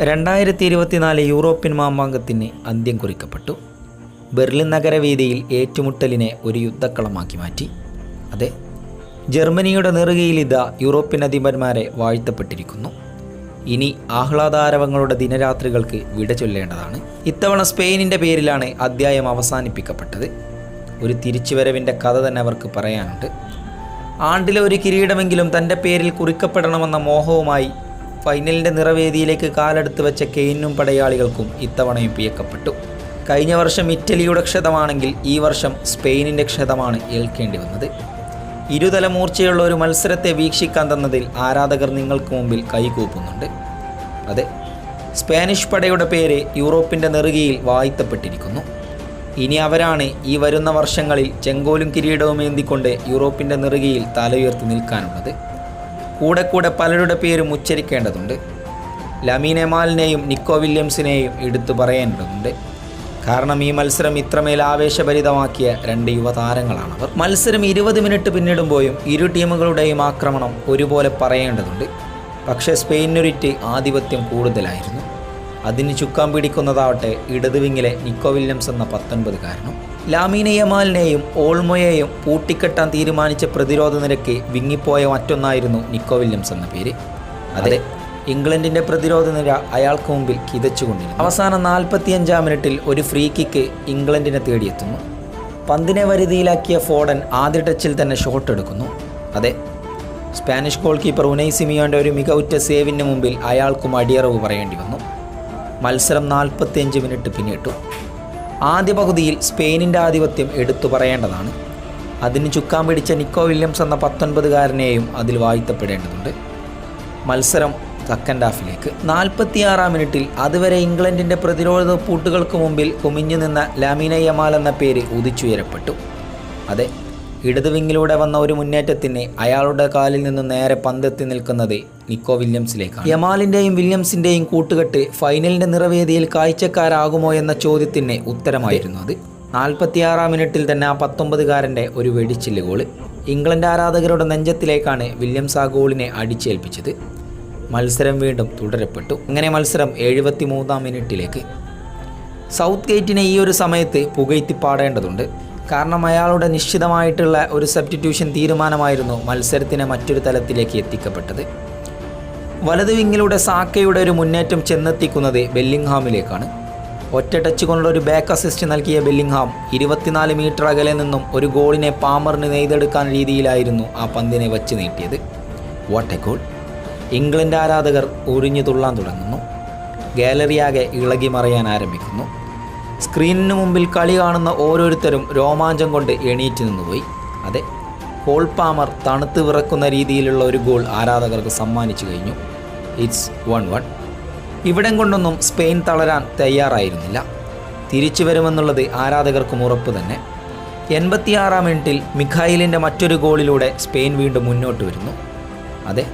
രണ്ടായിരത്തി ഇരുപത്തിനാല് യൂറോപ്യൻ മാമാങ്കത്തിന് അന്ത്യം കുറിക്കപ്പെട്ടു. ബെർലിൻ നഗരവീതിയിൽ ഏറ്റുമുട്ടലിനെ ഒരു യുദ്ധക്കളമാക്കി മാറ്റി. അതെ ജർമ്മനിയുടെ നെറുകയിൽ ഇതാ യൂറോപ്യൻ അധിപന്മാരെ വാഴ്ത്തപ്പെട്ടിരിക്കുന്നു. ഇനി ആഹ്ലാദാരവങ്ങളുടെ ദിനരാത്രികൾക്ക് വിട ചൊല്ലേണ്ടതാണ്. ഇത്തവണ സ്പെയിനിന്റെ പേരിലാണ് അദ്ധ്യായം അവസാനിപ്പിക്കപ്പെട്ടത്. ഒരു തിരിച്ചുവരവിന്റെ കഥ തന്നെ അവർക്ക് പറയാനുണ്ട്. ആണ്ടിലെ ഒരു കിരീടമെങ്കിലും തന്റെ പേരിൽ കുറിക്കപ്പെടണമെന്ന മോഹവുമായി ഫൈനലിന്റെ നിറവേദിയിലേക്ക് കാലെടുത്ത് വെച്ച കെയിനും പടയാളികൾക്കും ഇത്തവണയും പിയക്കപ്പെട്ടു. കഴിഞ്ഞ വർഷം ഇറ്റലിയുടെ ക്ഷതമാണെങ്കിൽ ഈ വർഷം സ്പെയിനിന്റെ ക്ഷതമാണ് ഏൽക്കേണ്ടി വന്നത്. ഇരുതല മൂർച്ചയുള്ള ഒരു മത്സരത്തെ വീക്ഷിക്കാൻ തന്നതിൽ ആരാധകർ നിങ്ങൾക്ക് മുമ്പിൽ കൈകൂപ്പുന്നുണ്ട്. അതെ സ്പാനിഷ് പടയുടെ പേര് യൂറോപ്പിന്റെ നെറുകയിൽ വാഴ്ത്തപ്പെട്ടിരിക്കുന്നു ഇനി അവരാണ് ഈ വരുന്ന വർഷങ്ങളിൽ ചെങ്കോലും കിരീടവും ഏന്തിക്കൊണ്ട് യൂറോപ്പിന്റെ നെറുകയിൽ തലയുയർത്തി നിൽക്കാനുള്ളത്. കൂടെ കൂടെ പലരുടെ പേരും ഉച്ചരിക്കേണ്ടതുണ്ട് ലമീൻ എമാലിനെയും നിക്കോ വില്യംസിനെയും എടുത്തു പറയേണ്ടതുണ്ട്. കാരണം ഈ മത്സരം ഇത്രമേൽ ആവേശഭരിതമാക്കിയ രണ്ട് യുവതാരങ്ങളാണവർ. മത്സരം ഇരുപത് മിനിറ്റ് പിന്നിടുമ്പോഴും ഇരു ടീമുകളുടെയും ആക്രമണം ഒരുപോലെ പറയേണ്ടതുണ്ട്. പക്ഷേ സ്പെയിനൊരിറ്റ് ആധിപത്യം കൂടുതലായിരുന്നു. അതിന് ചുക്കാൻ പിടിക്കുന്നതാവട്ടെ ഇടതുവിങ്ങിലെ നിക്കോ വില്യംസ് എന്ന പത്തൊൻപതുകാരനും ലാമീന യമാലിനെയും ഓൾമോയെയും പൂട്ടിക്കെട്ടാൻ തീരുമാനിച്ച പ്രതിരോധ നിരക്ക് വിങ്ങിപ്പോയ മറ്റൊന്നായിരുന്നു നിക്കോ വില്യംസ് എന്ന പേര്. അതെ ഇംഗ്ലണ്ടിന്റെ പ്രതിരോധ നിര അയാൾക്ക് മുമ്പിൽ കിതച്ചുകൊണ്ടിരുന്നു. അവസാന നാൽപ്പത്തിയഞ്ചാം മിനിറ്റിൽ ഒരു ഫ്രീ കിക്ക് ഇംഗ്ലണ്ടിനെ തേടിയെത്തുന്നു. പന്തിനെ വരുതിയിലാക്കിയ ഫോഡൻ ആദ്യ ടച്ചിൽ തന്നെ ഷോട്ട് എടുക്കുന്നു. അതെ സ്പാനിഷ് ഗോൾ കീപ്പർ ഉനൈ സിമിയോന്റെ ഒരു മികവുറ്റ സേവിന് മുമ്പിൽ അയാൾക്കും അടിയറവ് പറയേണ്ടി വന്നു. മത്സരം നാൽപ്പത്തിയഞ്ച് മിനിറ്റ് പിന്നിട്ടു. ആദ്യ പകുതിയിൽ സ്പെയിനിന്റെ ആധിപത്യം എടുത്തു പറയേണ്ടതാണ്. അതിന് ചുക്കാൻ പിടിച്ച നിക്കോ വില്യംസ് എന്ന പത്തൊൻപതുകാരനെയും അതിൽ വാഴ്ത്തപ്പെടേണ്ടതുണ്ട് മത്സരം സെക്കൻഡ് ഹാഫിലേക്ക് നാൽപ്പത്തിയാറാം മിനിറ്റിൽ അതുവരെ ഇംഗ്ലണ്ടിന്റെ പ്രതിരോധ പൂട്ടുകൾക്ക് മുമ്പിൽ കുമിഞ്ഞു നിന്ന ലാമിന യമാൽ എന്ന പേര് ഉദിച്ചുയരപ്പെട്ടു. അതെ ഇടതുവിങ്ങിലൂടെ വന്ന ഒരു മുന്നേറ്റത്തിന് അയാളുടെ കാലിൽ നിന്ന് നേരെ പന്തെത്തി നിൽക്കുന്നത് നിക്കോ വില്യംസിലേക്കാണ്. യമാലിന്റെയും വില്യംസിന്റെയും കൂട്ടുകെട്ട് ഫൈനലിന്റെ നിറവേദിയിൽ കാഴ്ചക്കാരാകുമോ എന്ന ചോദ്യത്തിന് ഉത്തരമായിരുന്നു അത്. നാൽപ്പത്തിയാറാം മിനിറ്റിൽ തന്നെ ആ പത്തൊമ്പതുകാരന്റെ ഒരു വെടിച്ചിൽ ഗോൾ. ഇംഗ്ലണ്ട് ആരാധകരുടെ നെഞ്ചത്തിലേക്കാണ് വില്യംസ് ആ ഗോളിനെ അടിച്ചേൽപ്പിച്ചത്. മത്സരം വീണ്ടും തുടരപ്പെട്ടു. അങ്ങനെ മത്സരം എഴുപത്തി മൂന്നാം മിനിറ്റിലേക്ക്. സൗത്ത് ഗേറ്റിനെ ഈ ഒരു സമയത്ത് പുകഴ്ത്തി പാടേണ്ടതുണ്ട് കാരണം അയാളുടെ നിശ്ചിതമായിട്ടുള്ള ഒരു സബ്സ്റ്റിറ്റ്യൂഷൻ തീരുമാനമായിരുന്നു മത്സരത്തിനെ മറ്റൊരു തലത്തിലേക്ക് എത്തിക്കപ്പെട്ടത്. വലതു വിങ്ങിലൂടെ സാക്കയുടെ ഒരു മുന്നേറ്റം ചെന്നെത്തിക്കുന്നത് ബെല്ലിംഗ്ഹാമിലേക്കാണ്. ഒറ്റ ടച്ച് കൊണ്ടുള്ള ഒരു ബാക്ക് അസിസ്റ്റ് നൽകിയ ബെല്ലിംഗ്ഹാം ഇരുപത്തിനാല് മീറ്റർ അകലെ നിന്നും ഒരു ഗോളിനെ പാമറിന് നെയ്തെടുക്കാൻ രീതിയിലായിരുന്നു ആ പന്തിനെ വച്ച് നീട്ടിയത്. വാട്ട് എ ഗോൾ ഇംഗ്ലണ്ട് ആരാധകർ ഉറിഞ്ഞു തുള്ളാൻ തുടങ്ങുന്നു. ഗാലറിയാകെ ഇളകി മറയാൻ ആരംഭിക്കുന്നു. സ്ക്രീനിന് മുമ്പിൽ കളി കാണുന്ന ഓരോരുത്തരും രോമാഞ്ചം കൊണ്ട് എണീറ്റ് നിന്നുപോയി. അതെ കോൾ പാമർ തണുത്ത് വിറക്കുന്ന രീതിയിലുള്ള ഒരു ഗോൾ ആരാധകർക്ക് സമ്മാനിച്ചു കഴിഞ്ഞു. ഇറ്റ്സ് വൺ വൺ ഇവിടം കൊണ്ടൊന്നും സ്പെയിൻ തളരാൻ തയ്യാറായിരുന്നില്ല. തിരിച്ചു വരുമെന്നുള്ളത് ആരാധകർക്കും ഉറപ്പ് തന്നെ. എൺപത്തിയാറാം മിനിറ്റിൽ മിഖായിലിന്റെ മറ്റൊരു ഗോളിലൂടെ സ്പെയിൻ വീണ്ടും മുന്നോട്ട് വരുന്നു. അതെ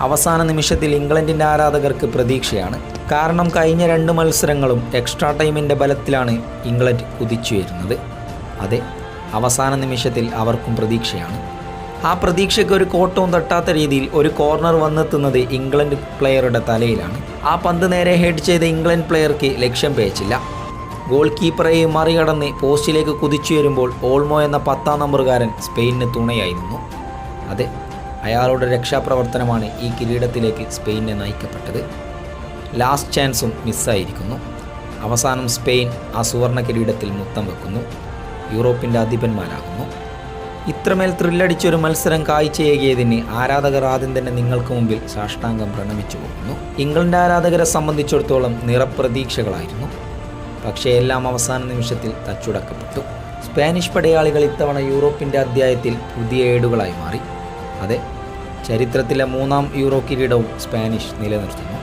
അവസാന നിമിഷത്തിൽ ഇംഗ്ലണ്ടിന്റെ ആരാധകർക്ക് പ്രതീക്ഷയാണ്. കാരണം കഴിഞ്ഞ രണ്ട് മത്സരങ്ങളും എക്സ്ട്രാ ടൈമിന്റെ ബലത്തിലാണ് ഇംഗ്ലണ്ട് കുതിച്ചുയരുന്നത്. അതെ അവസാന നിമിഷത്തിൽ അവർക്കും പ്രതീക്ഷയാണ്. ആ പ്രതീക്ഷയ്ക്ക് ഒരു കോട്ടവും തട്ടാത്ത രീതിയിൽ ഒരു കോർണർ വന്നെത്തുന്നത് ഇംഗ്ലണ്ട് പ്ലെയറുടെ തലയിലാണ്. ആ പന്ത് നേരെ ഹെഡ് ചെയ്ത ഇംഗ്ലണ്ട് പ്ലെയർക്ക് ലക്ഷ്യം പേച്ചില്ല. ഗോൾ കീപ്പറെയും മറികടന്ന് പോസ്റ്റിലേക്ക് കുതിച്ചു വരുമ്പോൾ ഓൾമോ എന്ന പത്താം നമ്പറുകാരൻ സ്പെയിനിന് തുണയായി നിന്നു. അതെ അയാളുടെ രക്ഷാപ്രവർത്തനമാണ് ഈ കിരീടത്തിലേക്ക് സ്പെയിനെ നയിക്കപ്പെട്ടത്. ലാസ്റ്റ് ചാൻസും മിസ്സായിരിക്കുന്നു. അവസാനം സ്പെയിൻ ആ സുവർണ കിരീടത്തിൽ മുത്തം വെക്കുന്നു. യൂറോപ്പിന്റെ അധിപന്മാരാകുന്നു. ഇത്രമേൽ ത്രില്ലടിച്ചൊരു മത്സരം കാഴ്ചയേകിയതിന് ആരാധകർ ആദ്യം തന്നെ നിങ്ങൾക്ക് മുമ്പിൽ സാഷ്ടാംഗം പ്രണമിച്ചു പോകുന്നു. ഇംഗ്ലണ്ട് ആരാധകരെ സംബന്ധിച്ചിടത്തോളം നിറപ്രതീക്ഷകളായിരുന്നു. പക്ഷേ എല്ലാം അവസാന നിമിഷത്തിൽ തച്ചുടക്കപ്പെട്ടു. സ്പാനിഷ് പടയാളികൾ ഇത്തവണ യൂറോപ്പിന്റെ അധ്യായത്തിൽ പുതിയ ഏടുകളായി മാറി. അതെ ചരിത്രത്തിലെ മൂന്നാം യൂറോ കിരീടവും സ്പാനിഷ് നിലനിർത്തുന്നു.